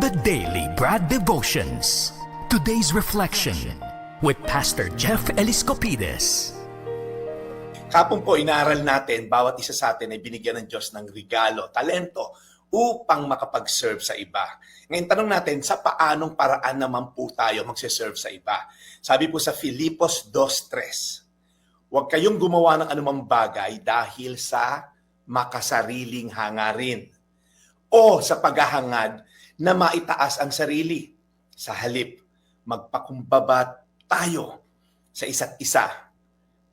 The Daily Brad Devotions. Today's reflection with Pastor Jeff Eliscopides. Kapon po, inaaral natin, bawat isa sa atin ay binigyan ng Diyos ng regalo, talento, upang makapag-serve sa iba. Ngayon, tanong natin, sa paanong paraan naman po tayo magsiserve sa iba? Sabi po sa Filipos 2.3, Huwag kayong gumawa ng anumang bagay dahil sa makasariling hangarin o sa paghahangad na maitaas ang sarili. Sa halip, magpakumbaba tayo sa isa't isa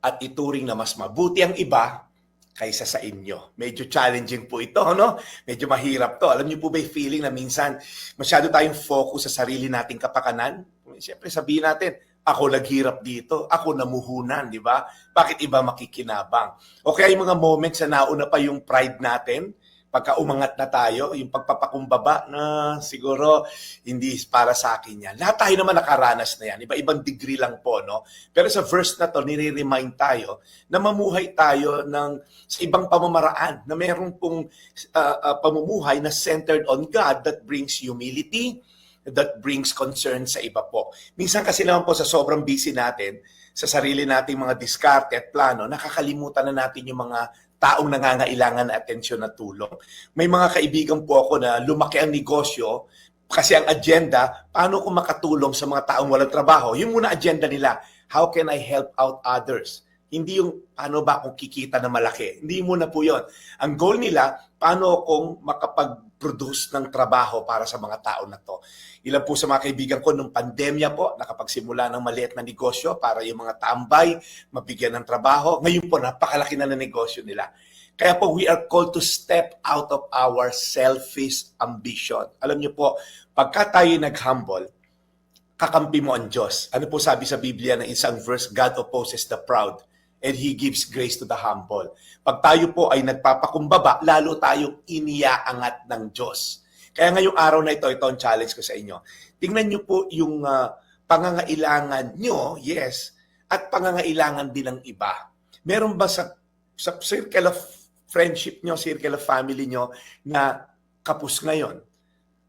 at ituring na mas mabuti ang iba kaysa sa inyo. Medyo challenging po ito, no? Medyo mahirap to. Alam niyo po ba yung feeling na minsan masyado tayong focus sa sarili nating kapakanan? Siyempre sabihin natin, ako naghirap dito, ako namuhunan, di ba? Bakit iba makikinabang? O kaya yung mga moments na nauna pa yung pride natin, pagka umangat na tayo, yung pagpapakumbaba na siguro hindi para sa akin yan. Lahat tayo naman nakaranas na yan. Iba-ibang degree lang po, no? Pero sa verse na to, nire-remind tayo na mamuhay tayo ng, sa ibang pamamaraan, na meron pong uh, uh, pamumuhay na centered on God that brings humility, that brings concern sa iba po. Minsan kasi naman po sa sobrang busy natin, sa sarili nating mga diskarte at plano, nakakalimutan na natin yung mga taong nangangailangan ng atensyon at tulong. May mga kaibigan po ako na lumaki ang negosyo kasi ang agenda, paano ko makatulong sa mga taong walang trabaho? Yung muna agenda nila, how can I help out others? Hindi yung paano ba akong kikita na malaki. Hindi muna po yon. Ang goal nila, paano akong makapag-produce ng trabaho para sa mga tao na to. Ilan po sa mga kaibigan ko nung pandemya po, nakapagsimula ng maliit na negosyo para yung mga tambay, mabigyan ng trabaho. Ngayon po, napakalaki na ng negosyo nila. Kaya po, we are called to step out of our selfish ambition. Alam niyo po, pagka tayo nag-humble, kakampi mo ang Diyos. Ano po sabi sa Biblia na isang verse, God opposes the proud and He gives grace to the humble. Pag tayo po ay nagpapakumbaba, lalo tayong iniaangat ng Diyos. Kaya ngayong araw na ito, ito ang challenge ko sa inyo. Tingnan niyo po yung uh, pangangailangan nyo, yes, at pangangailangan din ng iba. Meron ba sa, sa circle of friendship nyo, circle of family nyo na kapus ngayon?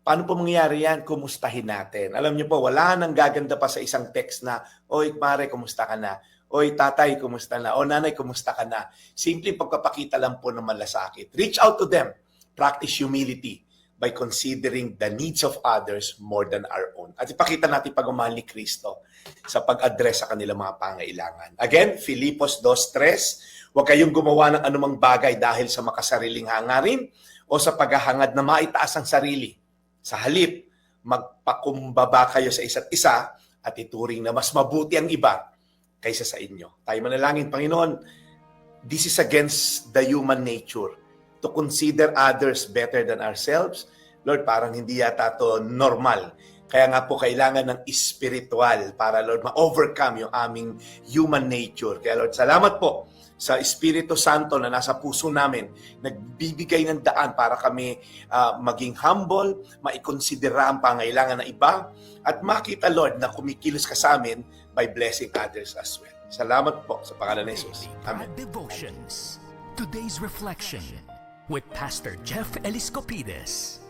Paano po mangyayari yan? Kumustahin natin. Alam niyo po, wala nang gaganda pa sa isang text na, Oy, Mare, kumusta ka na? Oy, tatay, kumusta na? O nanay, kumusta ka na? Simple pagpapakita lang po ng malasakit. Reach out to them. Practice humility by considering the needs of others more than our own. At ipakita natin pagmamahal ni Kristo sa pag-address sa kanilang mga pangailangan. Again, Filipos 2.3, Huwag kayong gumawa ng anumang bagay dahil sa makasariling hangarin o sa paghahangad na maitaas ang sarili. Sa halip, magpakumbaba kayo sa isa't isa at ituring na mas mabuti ang iba kaysa sa inyo. Tayo manalangin, Panginoon, this is against the human nature to consider others better than ourselves. Lord, parang hindi yata to normal. Kaya nga po kailangan ng spiritual para Lord ma-overcome yung aming human nature. Kaya Lord, salamat po sa Espiritu Santo na nasa puso namin, nagbibigay ng daan para kami uh, maging humble, maikonsidera ang pangailangan ng iba, at makita, Lord, na kumikilos ka sa amin by blessing others as well. Salamat po sa pangalan ni Jesus. Amen. Devotions. Today's reflection with Pastor Jeff Eliscopides.